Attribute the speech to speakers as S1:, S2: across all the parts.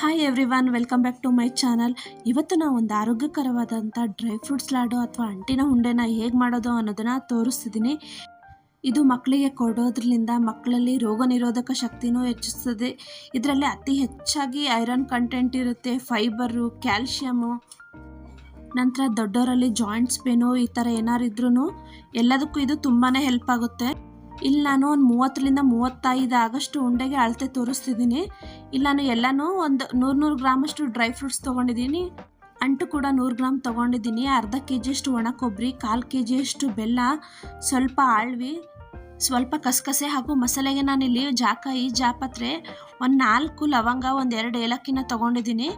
S1: Hi everyone welcome back to my channel ಇವತ್ತು ನಾವು ಒಂದು ಆರೋಗ್ಯಕರವಾದಂಥ ಡ್ರೈ ಫ್ರೂಟ್ಸ್ ಲಾಡು ಅಥವಾ ಅಂಟಿನ ಉಂಡೆನ ಹೇಗೆ ಮಾಡೋದು ಅನ್ನೋದನ್ನು ತೋರಿಸ್ತಿದ್ದೀನಿ. ಇದು ಮಕ್ಕಳಿಗೆ ಕೊಡೋದ್ರಿಂದ ಮಕ್ಕಳಲ್ಲಿ ರೋಗ ನಿರೋಧಕ ಶಕ್ತಿನೂ ಹೆಚ್ಚಿಸ್ತದೆ. ಇದರಲ್ಲಿ ಅತಿ ಹೆಚ್ಚಾಗಿ ಐರನ್ ಕಂಟೆಂಟ್ ಇರುತ್ತೆ ಫೈಬರು ಕ್ಯಾಲ್ಶಿಯಮು ನಂತರ ದೊಡ್ಡವರಲ್ಲಿ ಜಾಯಿಂಟ್ಸ್ ಪೇನು ಈ ಥರ ಏನಾರಿದ್ರೂ ಎಲ್ಲದಕ್ಕೂ ಇದು ತುಂಬಾ ಹೆಲ್ಪ್ ಆಗುತ್ತೆ. ಇಲ್ಲಿ ನಾನು ಒಂದು ಮೂವತ್ತರಿಂದ ಮೂವತ್ತೈದು ಆಗಷ್ಟು ಉಂಡೆಗೆ ಅಳತೆ ತೋರಿಸ್ತಿದ್ದೀನಿ. ಇಲ್ಲಿ ನಾನು ಎಲ್ಲನೂ ಒಂದು ನೂರು ನೂರು ಗ್ರಾಮಷ್ಟು ಡ್ರೈ ಫ್ರೂಟ್ಸ್ ತೊಗೊಂಡಿದ್ದೀನಿ. ಅಂಟು ಕೂಡ ನೂರು ಗ್ರಾಮ್ ತೊಗೊಂಡಿದ್ದೀನಿ. ಅರ್ಧ ಕೆ ಜಿಯಷ್ಟು ಒಣ ಕೊಬ್ಬರಿ ಕಾಲು ಕೆ ಜಿಯಷ್ಟು ಬೆಲ್ಲ, ಸ್ವಲ್ಪ ಆಳ್ವಿ, ಸ್ವಲ್ಪ ಕಸಕಸೆ ಹಾಗೂ ಮಸಾಲೆಗೆ ನಾನಿಲ್ಲಿ ಜಾಕಾಯಿ ಜಾಪತ್ರೆ ಒಂದು ನಾಲ್ಕು ಲವಂಗ, ಒಂದು ಎರಡು ಏಲಕ್ಕಿನ ತೊಗೊಂಡಿದ್ದೀನಿ.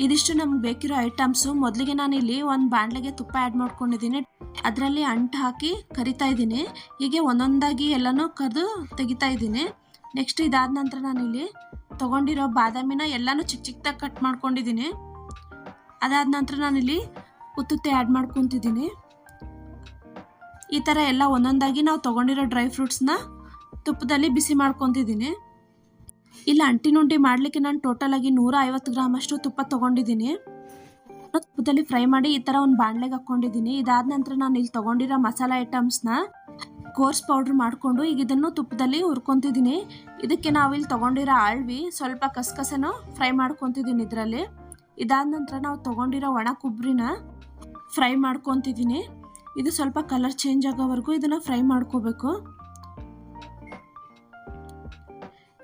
S1: ಇದಿಷ್ಟು ನಮ್ಗೆ ಬೇಕಿರೋ ಐಟಮ್ಸು ಮೊದಲಿಗೆ ನಾನಿಲ್ಲಿ ಒಂದು ಬಾಣಲೆಗೆ ತುಪ್ಪ ಆ್ಯಡ್ ಮಾಡ್ಕೊಂಡಿದ್ದೀನಿ. ಅದರಲ್ಲಿ ಅಂಟು ಹಾಕಿ ಕರಿತಾ ಇದ್ದೀನಿ. ಹೀಗೆ ಒಂದೊಂದಾಗಿ ಎಲ್ಲನೂ ಕರೆದು ತೆಗಿತಾ ಇದ್ದೀನಿ. ನೆಕ್ಸ್ಟ್ ಇದಾದ ನಂತರ ನಾನಿಲ್ಲಿ ತೊಗೊಂಡಿರೋ ಬಾದಾಮಿನ ಎಲ್ಲನೂ ಚಿಕ್ಕ ಚಿಕ್ಕದಾಗಿ ಕಟ್ ಮಾಡ್ಕೊಂಡಿದ್ದೀನಿ. ಅದಾದ ನಂತರ ನಾನಿಲ್ಲಿ ಉತ್ತುತ್ತೆ ಆ್ಯಡ್ ಮಾಡ್ಕೊತಿದ್ದೀನಿ. ಈ ಥರ ಎಲ್ಲ ಒಂದೊಂದಾಗಿ ನಾವು ತೊಗೊಂಡಿರೋ ಡ್ರೈ ಫ್ರೂಟ್ಸ್ನ ತುಪ್ಪದಲ್ಲಿ ಬಿಸಿ ಮಾಡ್ಕೊತಿದ್ದೀನಿ. ಇಲ್ಲ ಅಂಟಿನುಂಡಿ ಮಾಡಲಿಕ್ಕೆ ನಾನು ಟೋಟಲ್ ಆಗಿ ನೂರ ಐವತ್ತು ಗ್ರಾಮ್ ಅಷ್ಟು ತುಪ್ಪ ತೊಗೊಂಡಿದ್ದೀನಿ. ತುಪ್ಪದಲ್ಲಿ ಫ್ರೈ ಮಾಡಿ ಈ ಥರ ಒಂದು ಬಾಣಲೆಗೆ ಹಾಕೊಂಡಿದ್ದೀನಿ. ಇದಾದ ನಂತರ ನಾನು ಇಲ್ಲಿ ತಗೊಂಡಿರೋ ಮಸಾಲೆ ಐಟಮ್ಸ್ನ ಕೋರ್ಸ್ ಪೌಡ್ರ್ ಮಾಡಿಕೊಂಡು ಈಗ ಇದನ್ನು ತುಪ್ಪದಲ್ಲಿ ಹುರ್ಕೊತಿದ್ದೀನಿ. ಇದಕ್ಕೆ ನಾವು ಇಲ್ಲಿ ತೊಗೊಂಡಿರೋ ಆಳ್ವಿ ಸ್ವಲ್ಪ ಕಸಕಸನ ಫ್ರೈ ಮಾಡ್ಕೊತಿದ್ದೀನಿ ಇದರಲ್ಲಿ. ಇದಾದ ನಂತರ ನಾವು ತೊಗೊಂಡಿರೋ ಒಣ ಕೊಬ್ಬರಿನ ಫ್ರೈ ಮಾಡ್ಕೊತಿದ್ದೀನಿ. ಇದು ಸ್ವಲ್ಪ ಕಲರ್ ಚೇಂಜ್ ಆಗೋವರೆಗೂ ಇದನ್ನು ಫ್ರೈ ಮಾಡ್ಕೋಬೇಕು.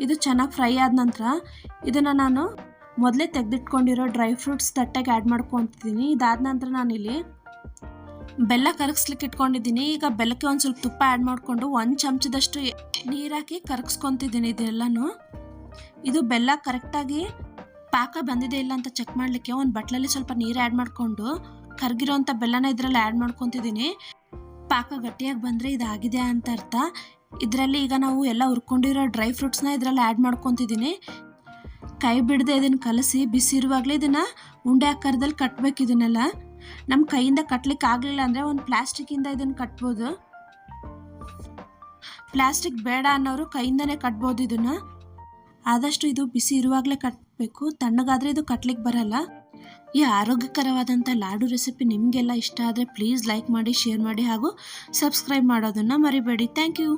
S1: ಇದು ಚೆನ್ನಾಗಿ ಫ್ರೈ ಆದ ನಂತರ ಇದನ್ನು ನಾನು ಮೊದಲೇ ತೆಗೆದಿಟ್ಕೊಂಡಿರೋ ಡ್ರೈ ಫ್ರೂಟ್ಸ್ ತಟ್ಟೆಗೆ ಆ್ಯಡ್ ಮಾಡ್ಕೊತಿದ್ದೀನಿ ಇದಾದ ನಂತರ ನಾನಿಲ್ಲಿ ಬೆಲ್ಲ ಕರಗಿಸ್ಲಿಕ್ಕೆ ಇಟ್ಕೊಂಡಿದ್ದೀನಿ. ಈಗ ಬೆಲ್ಲಕ್ಕೆ ಒಂದು ಸ್ವಲ್ಪ ತುಪ್ಪ ಆ್ಯಡ್ ಮಾಡಿಕೊಂಡು ಒಂದು ಚಮಚದಷ್ಟು ನೀರಾಕಿ ಕರಗಿಸ್ಕೊತಿದ್ದೀನಿ ಇದೆಲ್ಲನೂ. ಇದು ಬೆಲ್ಲ ಕರೆಕ್ಟಾಗಿ ಪಾಕ ಬಂದಿದೆ ಇಲ್ಲ ಅಂತ ಚೆಕ್ ಮಾಡಲಿಕ್ಕೆ ಒಂದು ಬಟ್ಲಲ್ಲಿ ಸ್ವಲ್ಪ ನೀರು ಆ್ಯಡ್ ಮಾಡಿಕೊಂಡು ಕರಗಿರೋಂಥ ಬೆಲ್ಲನ ಇದರಲ್ಲಿ ಆ್ಯಡ್ ಮಾಡ್ಕೊತಿದ್ದೀನಿ ಪಾಕ ಗಟ್ಟಿಯಾಗಿ ಬಂದರೆ ಇದಾಗಿದೆ ಅಂತ ಅರ್ಥ. ಇದರಲ್ಲಿ ಈಗ ನಾವು ಎಲ್ಲ ಹುರ್ಕೊಂಡಿರೋ ಡ್ರೈ ಫ್ರೂಟ್ಸ್ನ ಇದರಲ್ಲಿ ಆ್ಯಡ್ ಮಾಡ್ಕೊತಿದ್ದೀನಿ ಕೈ ಬಿಡದೆ ಇದನ್ನು ಕಲಸಿ ಬಿಸಿ ಇರುವಾಗಲೇ ಇದನ್ನು ಉಂಡೆ ಆಕಾರದಲ್ಲಿ ಕಟ್ಟಬೇಕು ಇದನ್ನೆಲ್ಲ. ನಮ್ಮ ಕೈಯಿಂದ ಕಟ್ಟಲಿಕ್ಕೆ ಆಗಲಿಲ್ಲ ಅಂದರೆ ಒಂದು ಪ್ಲಾಸ್ಟಿಕ್ಕಿಂದ ಇದನ್ನು ಕಟ್ಬೋದು. ಪ್ಲಾಸ್ಟಿಕ್ ಬೇಡ ಅನ್ನೋರು ಕೈಯಿಂದನೇ ಕಟ್ಬೋದು ಇದನ್ನು. ಆದಷ್ಟು ಇದು ಬಿಸಿ ಇರುವಾಗಲೇ ಕಟ್ಟಬೇಕು ತಣ್ಣಗಾದರೆ ಇದು ಕಟ್ಲಿಕ್ಕೆ ಬರಲ್ಲ. ಈ ಆರೋಗ್ಯಕರವಾದಂಥ ಲಾಡು ರೆಸಿಪಿ ನಿಮಗೆಲ್ಲ ಇಷ್ಟ ಆದರೆ ಪ್ಲೀಸ್ ಲೈಕ್ ಮಾಡಿ, ಶೇರ್ ಮಾಡಿ ಹಾಗೂ ಸಬ್ಸ್ಕ್ರೈಬ್ ಮಾಡೋದನ್ನು ಮರಿಬೇಡಿ. Thank you.